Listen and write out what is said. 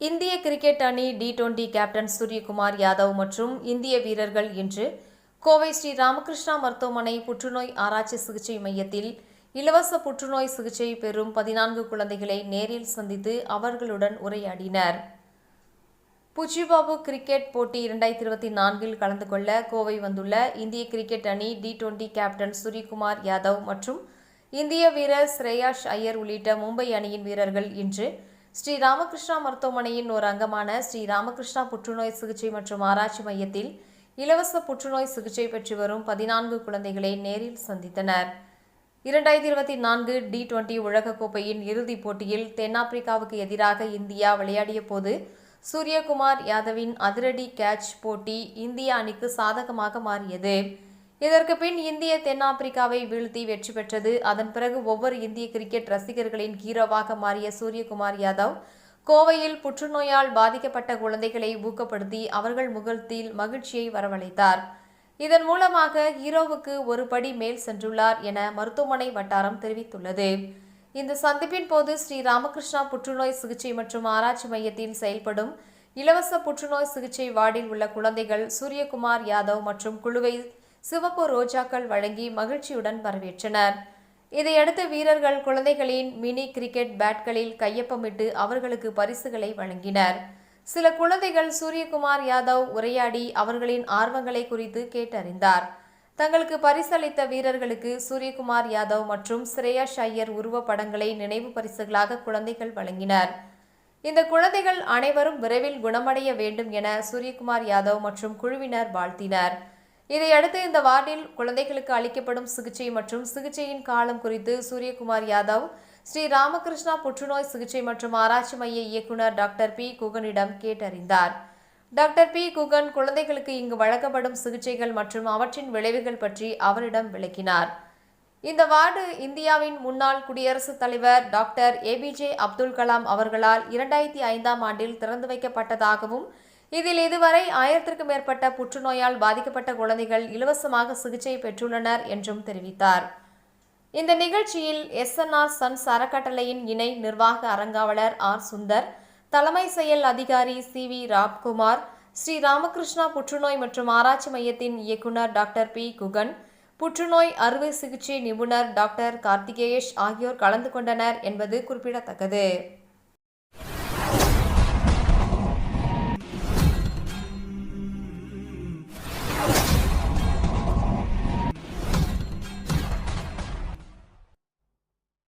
இந்திய கிரிக்கெட் அணி T twenty captain Suryakumar Yadav மற்றும் இந்திய வீரர்கள் இன்று கோவை ஸ்ரீ ராமகிருஷ்ணா மருத்துவமனை புற்றுநோய் ஆராய்ச்சி சிகிச்சை மையத்தில் இலவச புற்றுநோய் சிகிச்சை பெறும் பதினான்கு குழந்தைகளை நேரில் சந்தித்து அவர்களுடன் உரையாடினர். புச்சிபாபு கிரிக்கெட் போட்டி இரண்டாயிரத்தி இருபத்தி நான்கில் கலந்து கொள்ள கோவை வந்துள்ள இந்திய கிரிக்கெட் அணி T twenty captain Suryakumar Yadav மற்றும் இந்திய வீரர் ஸ்ரேயாஷ் ஐயர் உள்ளிட்ட மும்பை அணியின் வீரர்கள் இன்று ஸ்ரீ ராமகிருஷ்ணா மருத்துவமனையின் ஒரு அங்கமான ஸ்ரீ ராமகிருஷ்ணா புற்றுநோய் சிகிச்சை மற்றும் ஆராய்ச்சி மையத்தில் இலவச புற்றுநோய் சிகிச்சை பெற்று வரும் பதினான்கு குழந்தைகளை நேரில் சந்தித்தனர். இரண்டாயிரத்தி இருபத்தி நான்கு டி டுவெண்டி உலகக்கோப்பையின் இறுதிப் போட்டியில் தென்னாப்பிரிக்காவுக்கு எதிராக இந்தியா விளையாடிய போது சூரியகுமார் யாதவின் அதிரடி கேட்ச் போட்டி இந்திய அணிக்கு சாதகமாக மாறியது. இதற்கு பின் இந்திய தென்னாப்பிரிக்காவை வீழ்த்தி வெற்றி பெற்றது. அதன் பிறகு ஒவ்வொரு இந்திய கிரிக்கெட் ரசிகர்களின் ஹீரோவாக மாறிய சூரியகுமார் யாதவ் கோவையில் புற்றுநோயால் பாதிக்கப்பட்ட குழந்தைகளை ஊக்கப்படுத்தி அவர்கள் முகத்தில் மகிழ்ச்சியை வரவழைத்தார். இதன் மூலமாக ஹீரோவுக்கு ஒரு படி மேல் சென்றுள்ளார் என மருத்துவமனை வட்டாரம் தெரிவித்துள்ளது. இந்த சந்திப்பின் போது ஸ்ரீ ராமகிருஷ்ணா புற்றுநோய் சிகிச்சை மற்றும் ஆராய்ச்சி மையத்தில் செயல்படும் இலவச புற்றுநோய் சிகிச்சை வார்டில் உள்ள குழந்தைகள் சூரியகுமார் யாதவ் மற்றும் குழுவை சிவப்பு ரோஜாக்கள் வழங்கி மகிழ்ச்சியுடன் வரவேற்றனர். இதையடுத்து வீரர்கள் குழந்தைகளின் மினி கிரிக்கெட் பேட்களில் கையொப்பமிட்டு அவர்களுக்கு பரிசுகளை வழங்கினர். சில குழந்தைகள் சூரியகுமார் யாதவ் உரையாடி அவர்களின் ஆர்வங்களை குறித்து கேட்டறிந்தார். தங்களுக்கு பரிசளித்த வீரர்களுக்கு சூரியகுமார் யாதவ் மற்றும் ஸ்ரேயாஷ் ஷையர் உருவப்படங்களை நினைவு பரிசுகளாக குழந்தைகள் வழங்கினர். இந்த குழந்தைகள் அனைவரும் விரைவில் குணமடைய வேண்டும் என சூரியகுமார் யாதவ் மற்றும் குழுவினர் வாழ்த்தினர். இதையடுத்து இந்த வார்டில் குழந்தைகளுக்கு அளிக்கப்படும் சிகிச்சை மற்றும் சிகிச்சையின் காலம் குறித்து சூரியகுமார் யாதவ் ஸ்ரீ ராமகிருஷ்ணா புற்றுநோய் சிகிச்சை மற்றும் ஆராய்ச்சி மைய இயக்குனர் டாக்டர் பி. குகனிடம் கேட்டறிந்தார். Doctor B. குகன் குழந்தைகளுக்கு இங்கு வழங்கப்படும் சிகிச்சைகள் மற்றும் அவற்றின் விளைவுகள் பற்றி அவரிடம் விளக்கினார். இந்த வார்டு இந்தியாவின் முன்னாள் குடியரசுத் தலைவர் டாக்டர் ஏபிஜே அப்துல் கலாம் அவர்களால் இரண்டாயிரத்தி ஐந்தாம் ஆண்டில் திறந்து வைக்கப்பட்டதாகவும் இதில் இதுவரை ஆயிரத்திற்கும் மேற்பட்ட புற்றுநோயால் பாதிக்கப்பட்ட குழந்தைகள் இலவசமாக சிகிச்சை பெற்றுள்ளனர் என்றும் தெரிவித்தார். இந்த நிகழ்ச்சியில் எஸ்என்ஆர் சன்ஸ் அறக்கட்டளையின் இணை நிர்வாக அரங்காவலர் ஆர் சுந்தர் தலைமை செயல் அதிகாரி சி வி ராம்குமார் ஸ்ரீ ராமகிருஷ்ணா புற்றுநோய் மற்றும் ஆராய்ச்சி மையத்தின் இயக்குனர் டாக்டர் பி குகன் புற்றுநோய் அறுவை சிகிச்சை நிபுணர் டாக்டர் கார்த்திகேயஷ் ஆகியோர் கலந்து கொண்டனர் என்பது குறிப்பிடத்தக்கது.